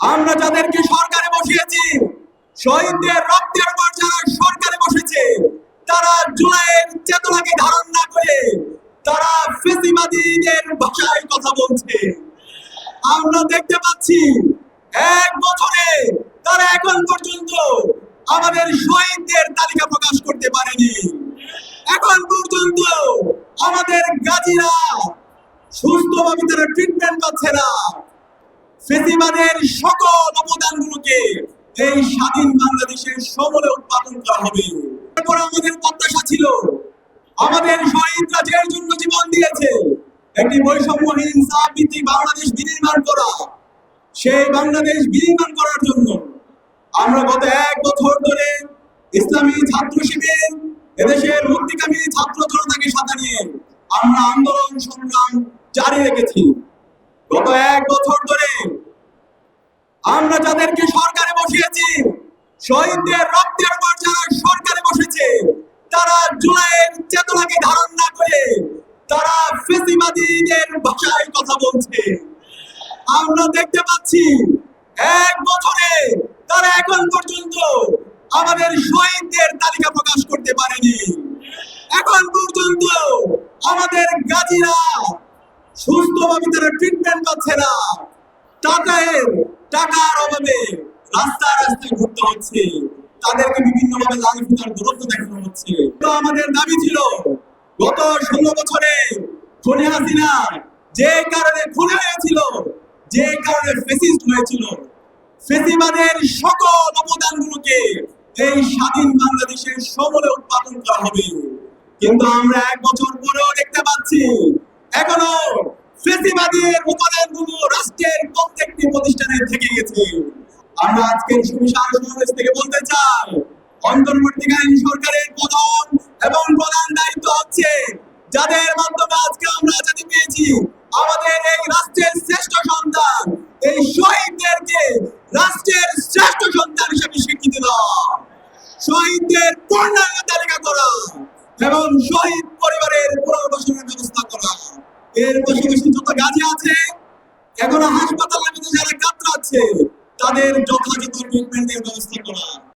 আমরা যাদেরকে সরকারে বসিয়েছি, শহীদদের রক্তের উপর যারা সরকারে বসেছে, তারা জুলাইয়ের চেতনাকে ধারণ না করে তারা ফেসিবাদীদের ভাষায় কথা বলছে। আমরা দেখতে পাচ্ছি এক বছরে তারা এখন পর্যন্ত আমাদের শহীদদের তালিকা প্রকাশ করতে পারেনি। এখন পর্যন্ত আমাদের গাজীরা সুস্থভাবে তারা ট্রিটমেন্ট পাচ্ছে না। ফেসিবাদের সকল অবদানগুলোকে এই স্বাধীন বাংলাদেশের সমলে উৎপাদন করা হবে। তারপর আমাদের প্রত্যাশা ছিল, আমাদের শহীদরা যে জন্য জীবন দিয়েছে। একটি বৈষম্যহীন ভিত্তিক বাংলাদেশ বিনির্মাণ করা, সেই বাংলাদেশ বিনির্মাণ করার জন্য আমরা গত এক বছর ধরে ইসলামী ছাত্র শিবির, এদেশের মুক্তিকামী ছাত্র জনতাকে সাথে নিয়ে আমরা আন্দোলন সংগ্রাম জারি রেখেছি। গত এক বছর ধরে আমরা যাদেরকে সরকারে বসিয়েছি, শহীদদের রক্তের উপর যারা সরকারে বসেছে, তারা জুলাইয়ের চেতনাকে ধারণ না করে তারা ফেসিবাদীদের ভাষায় কথা বলছে। আমরা দেখতে পাচ্ছি এক বছরে তারা এখন পর্যন্ত আমাদের শহীদদের তালিকা প্রকাশ করতে পারেনি। এখন পর্যন্ত আমাদের গাজীরা সুস্থভাবে তারা ট্রিটমেন্ট পাচ্ছে না। টাকায়, টাকার অভাবে রাস্তায় ঘুরতে হচ্ছে। তাদেরকে বিভিন্ন ভাবে দূরত্ব দেখানো হচ্ছে। তো আমাদের দাবি ছিল, গত ষোলো বছরে হাসিনা যে কারণে খুনে হয়েছিল, যে কারণে ফেসিস্ট হয়েছিল, ফেসিবাদের সকল অবদানগুলোকে এই স্বাধীন বাংলাদেশের সমলে উৎপাদন করা হবে। কিন্তু আমরা এক বছর পরেও দেখতে পাচ্ছি, এখনও ফেসিবাদের উপাদানগুলো রাষ্ট্রের প্রত্যেকটি প্রতিষ্ঠানে থেকে গেছে। আমরা আজকের সুবিশাল সমাবেশ থেকে বলতে চাই, অন্তর্বর্তীকালীন সরকারের প্রধান এবং প্রধান দায়িত্ব হচ্ছে যাদের মাধ্যমে আজকে আমরা আজাদি পেয়েছি, আমাদের এই রাষ্ট্রের শ্রেষ্ঠ সন্তান, এই শহীদদেরকে রাষ্ট্রের শ্রেষ্ঠ সন্তান হিসেবে স্বীকৃতি দেওয়া শহীদদের পূর্ণাঙ্গ তালিকা করা এবং শহীদ পরিবারের পুনর্বাসনের ব্যবস্থা এর পাশাপাশি যত গাজী আছে, এখনও হাসপাতালের মধ্যে যারা কাতরাচ্ছে তাদের যথাযথ ট্রিটমেন্টের ব্যবস্থা করা।